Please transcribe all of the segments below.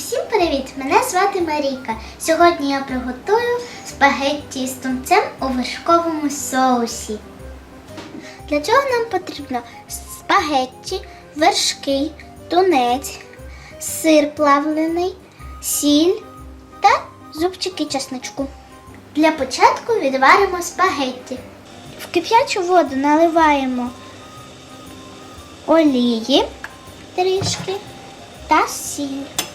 Усім привіт! Мене звати Марійка. Сьогодні я приготую спагетті з тунцем у вершковому соусі. Для цього нам потрібно спагетті, вершки, тунець, сир плавлений, сіль та зубчики чесничку. Для початку відваримо спагетті. В кип'ячу воду наливаємо олії трішки та сіль.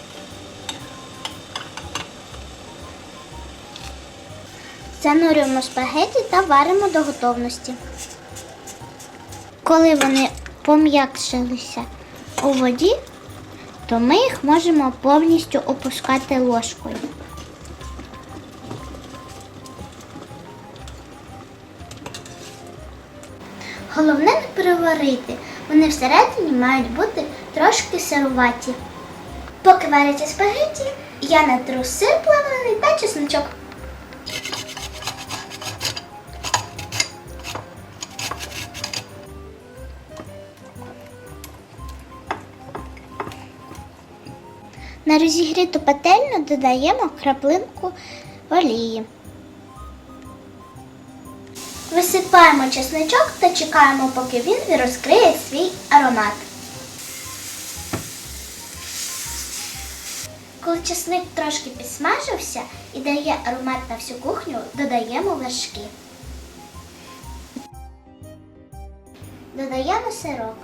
Занурюємо спагеті та варимо до готовності. Коли вони пом'якшилися у воді, то ми їх можемо повністю опускати ложкою. Головне не переварити. Вони всередині мають бути трошки сируваті. Поки варяться спагетті, я натру сир плавлений та чесночок. На розігріту пательню додаємо краплинку олії. Висипаємо чесничок та чекаємо, поки він розкриє свій аромат. Коли чесник трошки підсмажився і дає аромат на всю кухню, додаємо вершки. Додаємо сирок.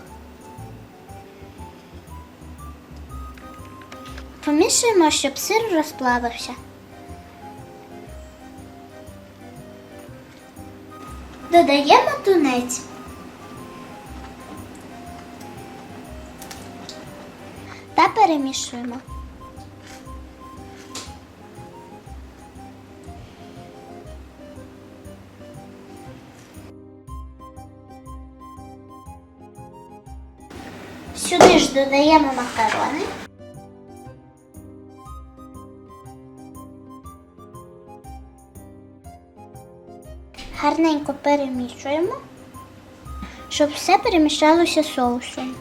Помішуємо, щоб сир розплавився. Додаємо тунець. Та перемішуємо. Сюди ж додаємо макарони. Гарненько перемішуємо, щоб все перемішалося соусом.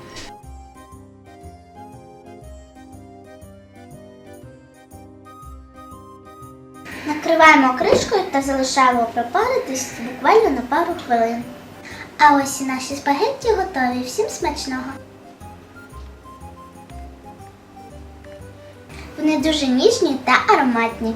Накриваємо кришкою та залишаємо пропаритись буквально на пару хвилин. А ось і наші спагетті готові. Всім смачного! Вони дуже ніжні та ароматні.